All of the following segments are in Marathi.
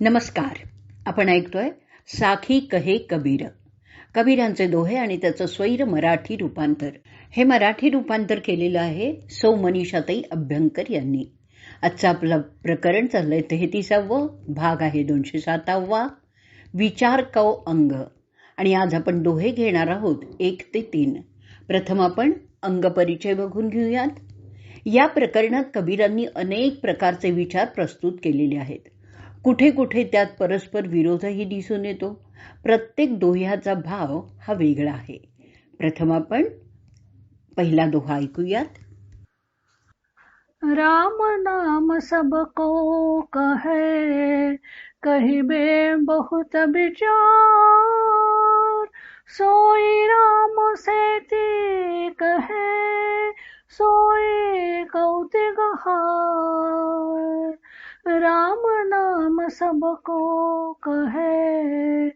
नमस्कार. आपण ऐकतोय साखी कहे कबीर. कबीरांचे दोहे आणि त्याचं स्वैर मराठी रूपांतर. हे मराठी रूपांतर केलेलं आहे सौ मनीषाताई अभ्यंकर यांनी. आजचं आपलं प्रकरण चाललंय तेहतीसावं भाग आहे दोनशे सातावा विचार कौ अंग. आणि आज आपण दोहे घेणार आहोत एक ते तीन. प्रथम आपण अंग परिचय बघून घेऊयात. या प्रकरणात कबीरांनी अनेक प्रकारचे विचार प्रस्तुत केलेले आहेत. कुठे कुठे त्यात परस्पर विरोधही दिसून येतो. प्रत्येक दोह्याचा भाव हा वेगळा आहे. प्रथम आपण पहिला दोहा ऐकूयात. राम नाम सबको कहे कहिबे बहुत विचार। सोई राम से ती कहे सोई कौतिक हार। राम नाम सबको कहे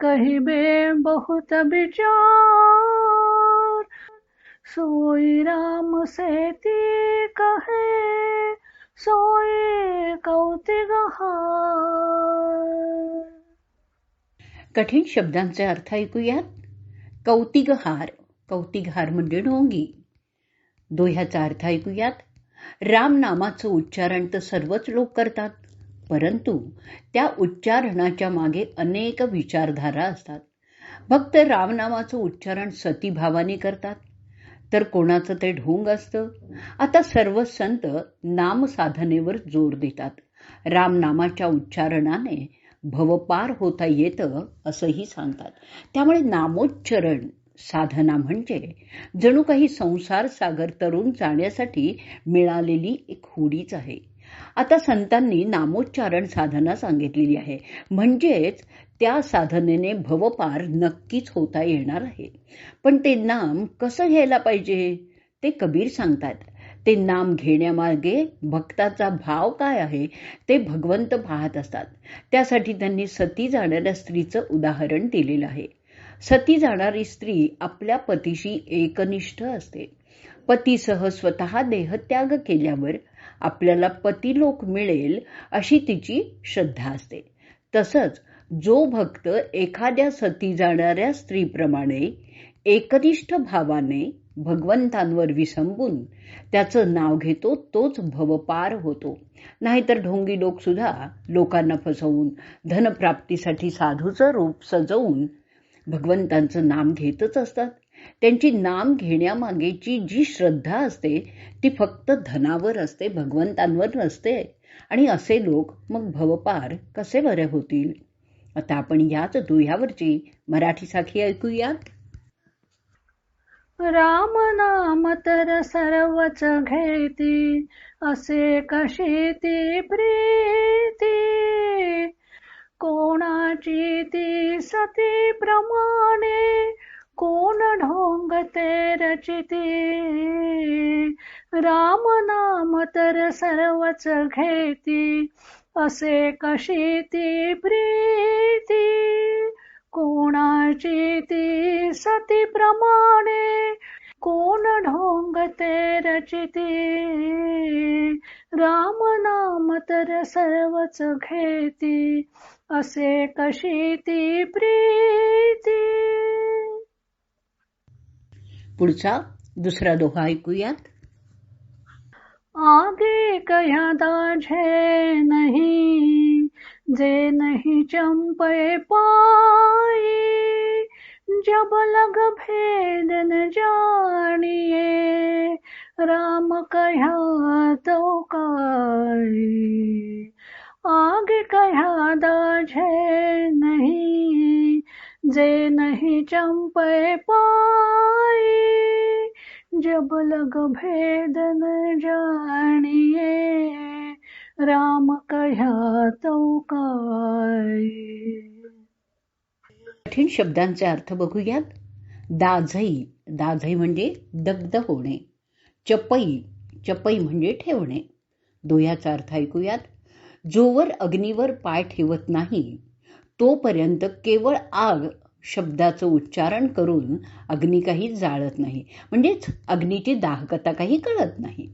कहिबे बहुत विचार। सोई राम से ती कहे कौतिक हार कठीण शब्दांचे अर्थ ऐकूयात? कौतिकहार कौतिकहार म्हणजे ढोंगी. दोह्याचा अर्थ ऐकूयात? राम नामाचं उच्चारण तर सर्वच लोक करतात. परंतु त्या उच्चारणाच्या मागे अनेक विचारधारा असतात. फक्त रामनामाचं उच्चारण सतीभावाने करतात. तर कोणाचं ते ढोंग असतं? आता सर्व संत नाम साधनेवर जोर देतात. रामनामाच्या उच्चारणाने भवपार होता येतं असंही सांगतात. त्यामुळे नामोच्चारण साधना म्हणजे जणू काही संसार सागर तरुण जाण्यासाठी मिळालेली एक होडीच आहे. आता संतांनी नामोच्चारण साधना सांगितलेली आहे. म्हणजेच त्या साधनेने भवपार नक्कीच होता येणार आहे. पण ते नाम कसं घ्यायला पाहिजे? ते कबीर सांगतात. ते नाम घेण्यामागे भक्ताचा भाव काय आहे ते भगवंत पाहत असतात. त्यासाठी त्यांनी सती जाणाऱ्या स्त्रीचं उदाहरण दिलेलं आहे. सती जाणारी स्त्री आपल्या पतीशी एकनिष्ठ असते. पतीसह स्वतः देहत्याग केल्यावर आपल्याला पतिलोक मिळेल अशी तिची श्रद्धा असते. तसंच जो भक्त एखाद्या सती जाणाऱ्या स्त्रीप्रमाणे एकनिष्ठ भावाने भगवंतांवर विसंबून त्याचं नाव घेतो तोच भवपार होतो. नाहीतर ढोंगी लोक सुद्धा लोकांना फसवून धनप्राप्तीसाठी साधूचं रूप सजवून भगवंतांचं नाम घेतच असतात. त्यांची नाम घेण्यामागेची जी श्रद्धा असते ती फक्त धनावर असते भगवंतांवर नसते. आणि असे लोक मग भवपार कसे बरे होतील? आता आपण याच दुह्यावरची मराठी साखी ऐकूयात. राम नाम तर सर्वच घेती असे कशी ती प्रीती? कोणाची ती सती प्रमाणे? कोण ढोंग ते रचिती? राम नाम तर सर्वच घेती असे कशी ती प्रीती? कोणाची ती सती प्रमाणे? कोण ढोंग ते रचिती? राम नाम तर सर्वच घेती असे कशी ती प्रीती? पुढचा दुसरा दोहा ऐकूयात. आगे कह्या दाझे नहीं जे नहीं चंपे पाई जब लग भेद न जानिए, राम कह्या तो काई आगे कह्या दाझे नहीं, जे नहीं चंपे पाई जब लग भेद न जानिए, राम कह्या तो काय कठीण शब्दांचे अर्थ बघूयात. दाझई दाझई म्हणजे दग्ध होणे. चपई चपई म्हणजे ठेवणे. दोह्याचा अर्थ ऐकूयात. जोवर अग्नीवर पाय ठेवत नाही तोपर्यंत केवळ आग शब्दाचं उच्चारण करून अग्नी काही जाळत नाही. म्हणजेच अग्नीची दाहकता काही कळत नाही.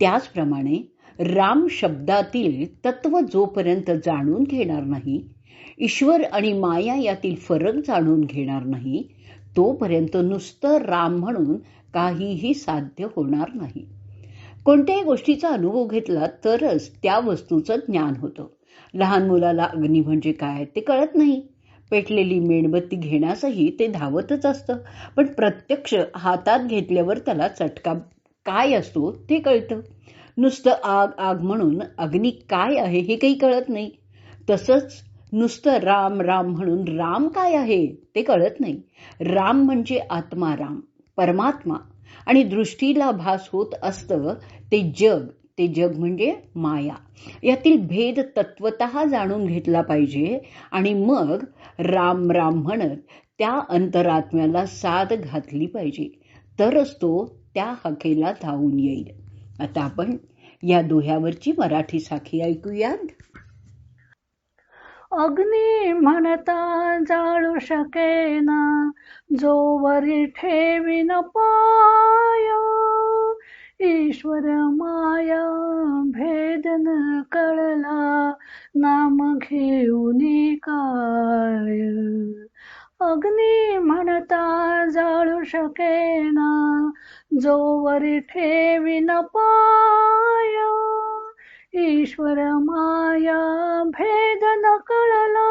त्याचप्रमाणे राम शब्दातील तत्व जोपर्यंत जाणून घेणार नाही ईश्वर आणि माया यातील फरक जाणून घेणार नाही. तोपर्यंत नुसतं राम म्हणून काहीही साध्य होणार नाही. कोणत्याही गोष्टीचा अनुभव घेतला तरच त्या वस्तूचं ज्ञान होतं. लहान मुलाला अग्नी म्हणजे काय ते कळत नाही. पेटलेली मेणबत्ती घेण्यासही ते धावतच असतं. पण प्रत्यक्ष हातात घेतल्यावर त्याला चटका काय असतो ते कळतं. नुसतं आग आग म्हणून अग्नी काय आहे हे काही कळत नाही. तसंच नुसतं राम राम म्हणून राम काय आहे ते कळत नाही. राम म्हणजे आत्मा राम परमात्मा. आणि दृष्टीला भास होत असतं ते जग. ते जग म्हणजे माया. यातील भेद तत्वत जाणून घेतला पाहिजे. आणि मग राम राम म्हणत त्या अंतरात्म्याला साथ घातली पाहिजे. तरच तो त्या हकेला धावून येईल. आता आपण या दोह्यावरची मराठी साखी ऐकूयात. अग्नी म्हणता जाळू शकेना जोवरी ठेवीन पाय. ईश्वर माया भेदन कळला नाम घेऊन काय अग्नी म्हणता जाळू शकेना जोवरी ठेवीन पाय. ईश्वर माया भेद न कळला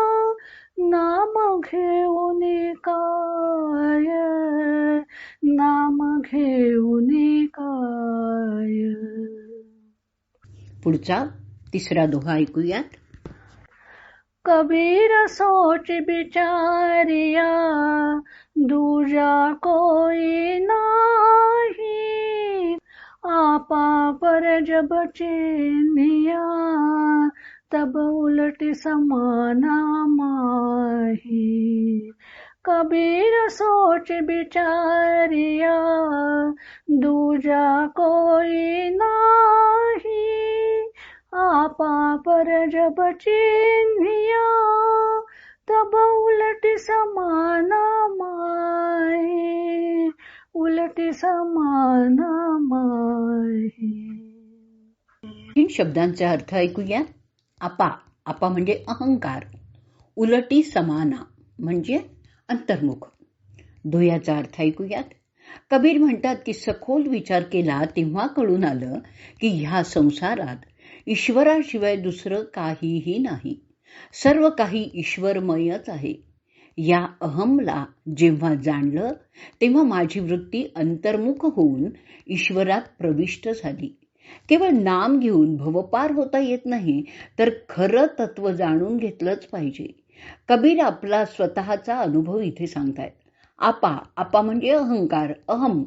नाम घेऊन काय नाम घेऊन काय पुढचा तिसरा दोहा ऐकूयात. कबीर सोच बिचारिया दूजा कोई नाही. आपा पर जब चेनिया तब उलट समाना माही। कबीर सोच बिचारिया दूजा कोई नाही। आपा पर जब चिन्हिया तब उलट समाना माही। उलट समाना तीन शब्दांचा अर्थ ऐकूया. आपा आपा म्हणजे अहंकार. उलटी समाना म्हणजे अंतर्मुख. धुयाचा अर्थ ऐकूयात. कबीर म्हणतात की सखोल विचार केला तेव्हा कळून आलं की ह्या संसारात ईश्वराशिवाय दुसरं काहीही नाही. सर्व काही ईश्वरमयच आहे. या अहमला जेव्हा जाणलं तेव्हा माझी वृत्ती अंतर्मुख होऊन ईश्वरात प्रविष्ट झाली. केवळ नाम घेऊन भवपार होता येत नाही तर खरं तत्व जाणून घेतलंच पाहिजे. कबीर आपला स्वतःचा अनुभव इथे सांगतायत. आपा आपा म्हणजे अहंकार अहम.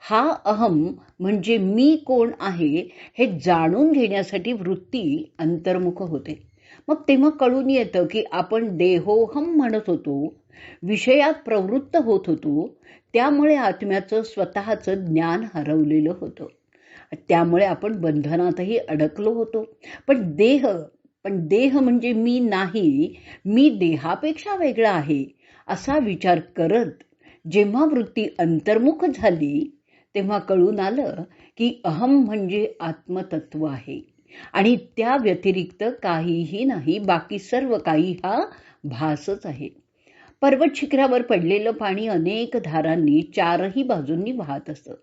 हा अहम म्हणजे मी कोण आहे हे जाणून घेण्यासाठी वृत्ती अंतर्मुख होते. मग तेव्हा कळून येतं की आपण देहोहम म्हणत होतो विषयात प्रवृत्त होत होतो त्यामुळे आत्म्याचं स्वतःचं ज्ञान हरवलेलं होतं. त्यामुळे आपण बंधनातही अडकलो होतो. पण देह पण देह म्हणजे मी नाही मी देहापेक्षा वेगळा आहे असा विचार करत जेव्हा वृत्ती अंतर्मुख झाली तेव्हा कळून आलं की अहम म्हणजे आत्मतत्व आहे. आणि त्या व्यतिरिक्त काहीही नाही बाकी सर्व काही हा भासच आहे. पर्वत शिखरावर पडलेलं पाणी अनेक धारांनी चारही बाजूंनी वाहत असतं.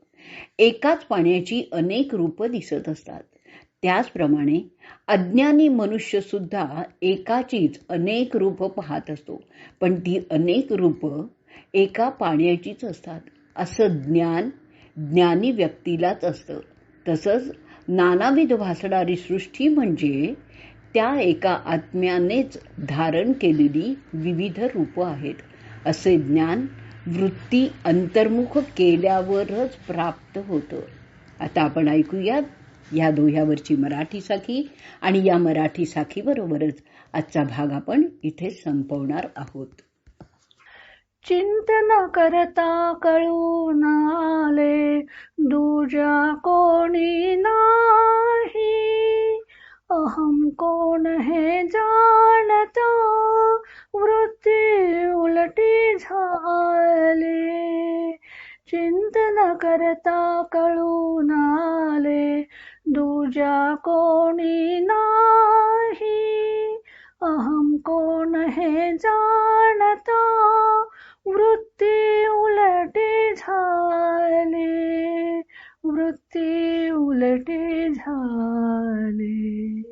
एकाच पाण्याची अनेक रूपं दिसत असतात. त्याचप्रमाणे अज्ञानी मनुष्य सुद्धा एकाचीच अनेक रूप पाहत असतो. पण ती अनेक रूप एका पाण्याचीच असतात. असं ज्ञान ज्ञानी व्यक्तीलाच असतं. तसंच नानाविध भासणारी सृष्टी म्हणजे त्या एका आत्म्यानेच धारण केलेली विविध रूपं आहेत. असे ज्ञान वृत्ती अंतर्मुख केल्यावरच प्राप्त होतं. आता आपण ऐकूयात या दोह्यावरची मराठी साखी आणि या मराठी साखीबरोबरच आजचा भाग आपण इथे संपवणार आहोत. चिंतन करता कळून आले. दुजा कोणी ना कोण हे जाणता वृत्ती उलटी झाली। चिंतन करता कळून आले दुजा कोणी नाही। अहम कोण हे जाणता वृत्ती उलटी झाली। वृत्ती उलटी झाली।